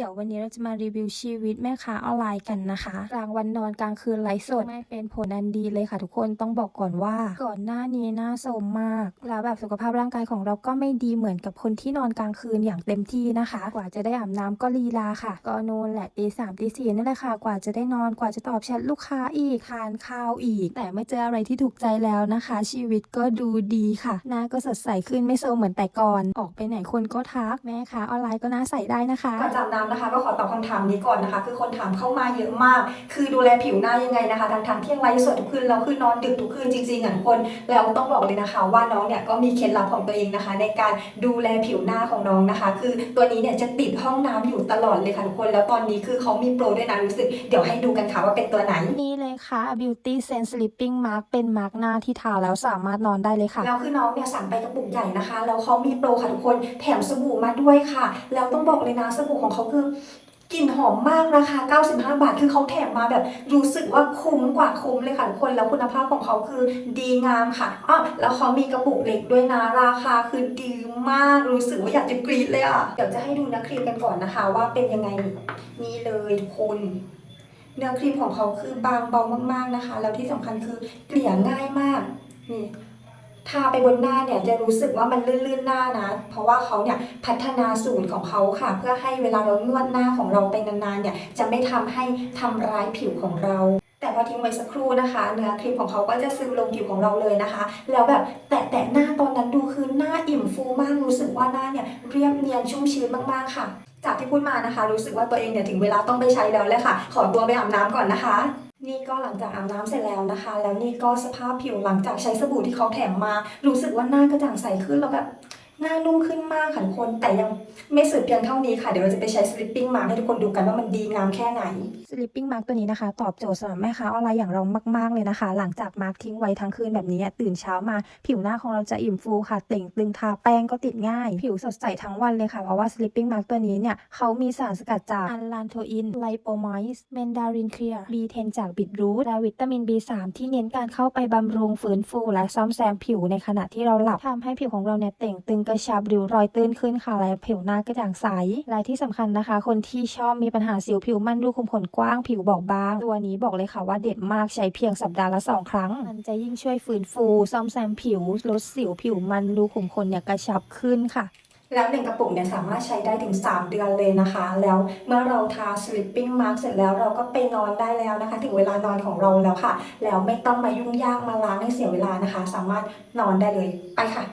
ดี๋ยววันนี้เราจะมารีวิวชีวิตแม่ค้าออนไลน์กันนะคะกลางวันนอนกลางคืนไลฟ์สดไม่เป็นผลอันดีเลยค่ะทุกคนต้องบอกก่อนว่า ก่อนหน้านี้น่าโสมมาก แล้วแบบสุขภาพร่างกายของเราก็ไม่ดีเหมือนกับคนที่นอนกลางคืนอย่างเต็มที่นะคะ กว่าจะได้อาบน้ำก็ลีลาค่ะ ก็นูนแหละตีสามตีสี่นั่นแหละค่ะ กว่าจะได้นอนกว่าจะตอบแชทลูกค้าอีกทานข้าวอีก แต่ไม่เจออะไรที่ถูกใจแล้วนะคะ ชีวิตก็ดูดีค่ะหน้าก็สดใสขึ้นไม่โซมเหมือนแต่ก่อน ออกไปไหนคนก็ทักแม่ค้าออนไลน์ก็น่าใส่ได้นะคะก่อนจะอาบน้ำนะคะ ก็ขอตอบคำถามนี้ก่อนนะคะ คือคนถามเข้ามาเยอะมาก คือดูแลผิวหน้ายังไงนะคะทางทางๆที่ยังไลฟ์สดทุกคืนเราคือนอนดึกทุกคืนจริงๆอะทุกคนแล้วต้องบอกเลยนะคะ ว่าน้องเนี่ยก็มีเคล็ดลับของตัวเองนะคะ ในการดูแลผิวหน้าของน้องนะคะ คือตัวนี้เนี่ยจะติดห้องน้ำอยู่ตลอดเลยค่ะทุกคนแล้วตอนนี้คือเขามีโปรด้วยนะรู้สึกเดี๋ยวให้ดูกันค่ะว่าเป็นตัวไหนนี่เลยค่ะ Beauty Sense Sleeping Mask เป็นมาร์กหน้าที่ทาแล้วสามารถนอนได้เลยค่ะแล้วคือน้องเนี่ยสั่งไปกระปุกใหญ่นะคะแล้วเขามีโปรค่ะทุกคนแถมสบู่มาด้วยค่ะ แล้วต้องบอกเลยนะสบู่ของเขาคือกลิ่นหอมมากราคา95 บาท คือเขาแถมมาแบบรู้สึกว่าคุ้มกว่าคุ้มเลยค่ะทุกคน แล้วคุณภาพของเขาคือดีงามค่ะอ้อแล้วเขามีกระปุกเล็กด้วยนะ ราคาคือดีมาก รู้สึกว่าอยากจะกรี๊ดเลยอะ เดี๋ยวจะให้ดูเนื้อครีมกันก่อนนะคะ ว่าเป็นยังไง นี่เลยทุกคน เนื้อครีมของเขาคือบางเบามากๆนะคะ แล้วที่สำคัญคือเกลี่ยง่ายมาก นี่ ทาไปบนหน้าเนี่ยจะรู้สึกว่ามันลื่นๆหน้านะ เพราะว่าเขาเนี่ยพัฒนาสูตรของเขาค่ะ เพื่อให้เวลาเรานวดหน้าของเราไปนานๆเนี่ยจะไม่ทำให้ทำร้ายผิวของเราแต่พอทิ้งไว้สักครู่นะคะ เนื้อครีมของเขาก็จะซึมลงผิวของเราเลยนะคะ แล้วแบบแตะแตะหน้าตอนนั้นดูคือหน้าอิ่มฟูมากรู้สึกว่าหน้าเนี่ยเรียบเนียนชุ่มชื้นมากๆค่ะ จากที่พูดมานะคะ รู้สึกว่าตัวเองเนี่ยถึงเวลาต้องไปใช้แล้วแหละค่ะ ขอตัวไปอาบน้ำก่อนนะคะ นี่ก็หลังจากอาบน้ำเสร็จแล้วนะคะ แล้วนี่ก็สภาพผิวหลังจากใช้สบู่ที่เขาแถมมา รู้สึกว่าหน้ากระจ่างใสขึ้นแล้วแบบ หน้านุ่มขึ้นมากค่ะทุกคน แต่ยังไม่สุดเพียงเท่านี้ค่ะ เดี๋ยวเราจะไปใช้ sleeping mask ให้ทุกคนดูกันว่ามันดีงามแค่ไหน Sleeping Mask ตัวนี้นะคะ ตอบโจทย์สำหรับแม่ค้าออนไลน์อย่างเรามาก ๆ เลยนะคะ หลังจากมาร์กทิ้งไว้ทั้งคืนแบบนี้ตื่นเช้ามา ผิวหน้าของเราจะอิ่มฟูค่ะ เต่งตึงทาแป้งก็ติดง่าย ผิวสดใสทั้งวันเลยค่ะเพราะว่า Sleeping Mask ตัวนี้เนี่ยเขามีสารสกัดจากอัลลานโทอินไลโปมอยส์เมนดารินเคลียร์ B10 จากบิดรูทและวิตามิน B3 ที่เน้นการเข้าไปบำรุงฟื้นฟู และซ่อมแซมผิวในขณะที่เราหลับทำให้ผิวของเราเนี่ยเต่งตึงกระชับริ้วรอยตื้นขึ้นค่ะและผิวหน้ากระจ่างใส และที่สำคัญนะคะ คนที่ชอบมีปัญหาสิวผิวมันรูขุมขนกว้างผิวบอบบาง ตัวนี้บอกเลยค่ะว่าเด็ดมากใช้เพียงสัปดาห์ละสองครั้ง มันจะยิ่งช่วยฟื้นฟู ซ่อมแซมผิว ลดสิวผิวมันรูขุมขนเนี่ยกระชับขึ้นค่ะแล้วหนึ่งกระปุกเนี่ยสามารถใช้ได้ถึง 3 เดือนเลยนะคะ แล้วเมื่อเราทา sleeping mask เสร็จแล้วเราก็ไปนอนได้แล้วนะคะ ถึงเวลานอนของเราแล้วค่ะ แล้วไม่ต้องมายุ่งยากมาล้างให้เสียเวลานะคะ สามารถนอนได้เลยไปค่ะ